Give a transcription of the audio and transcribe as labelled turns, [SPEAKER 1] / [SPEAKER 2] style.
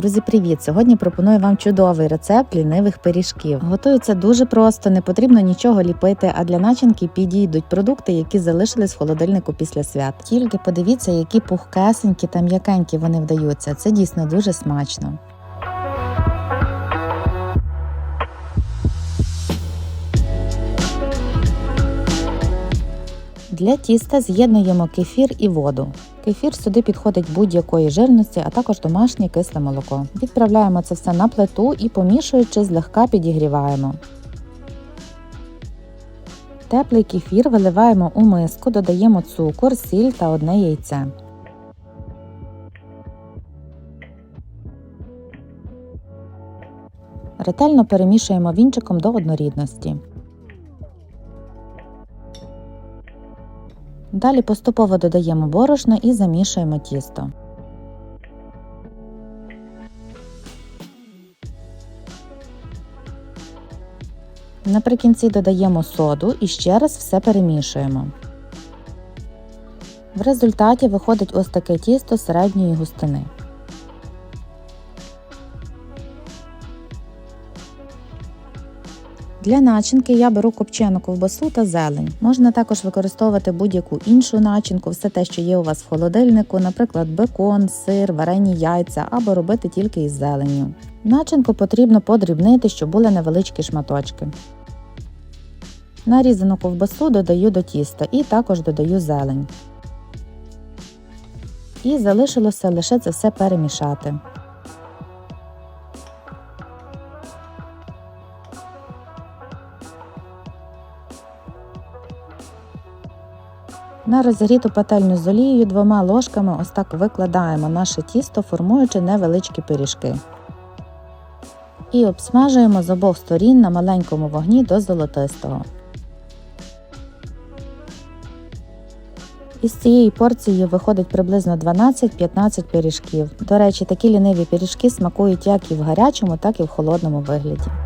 [SPEAKER 1] Друзі, привіт! Сьогодні пропоную вам чудовий рецепт лінивих пиріжків. Готується дуже просто, не потрібно нічого ліпити, а для начинки підійдуть продукти, які залишились в холодильнику після свят. Тільки подивіться, які пухкесенькі та м'якенькі вони вдаються. Це дійсно дуже смачно. Для тіста з'єднуємо кефір і воду. Кефір сюди підходить будь-якої жирності, а також домашнє кисле молоко. Відправляємо це все на плиту і помішуючи, злегка підігріваємо. Теплий кефір виливаємо у миску, додаємо цукор, сіль та одне яйце. Ретельно перемішуємо вінчиком до однорідності. Далі поступово додаємо борошно і замішуємо тісто. Наприкінці додаємо соду і ще раз все перемішуємо. В результаті виходить ось таке тісто середньої густини. Для начинки я беру копчену ковбасу та зелень. Можна також використовувати будь-яку іншу начинку, все те, що є у вас в холодильнику, наприклад, бекон, сир, варені яйця або робити тільки із зеленню. Начинку потрібно подрібнити, щоб були невеличкі шматочки. Нарізану ковбасу додаю до тіста і також додаю зелень. І залишилося лише це все перемішати. На розігріту пательню з олією двома ложками ось так викладаємо наше тісто, формуючи невеличкі пиріжки. І обсмажуємо з обох сторін на маленькому вогні до золотистого. Із цієї порції виходить приблизно 12-15 пиріжків. До речі, такі ліниві пиріжки смакують як і в гарячому, так і в холодному вигляді.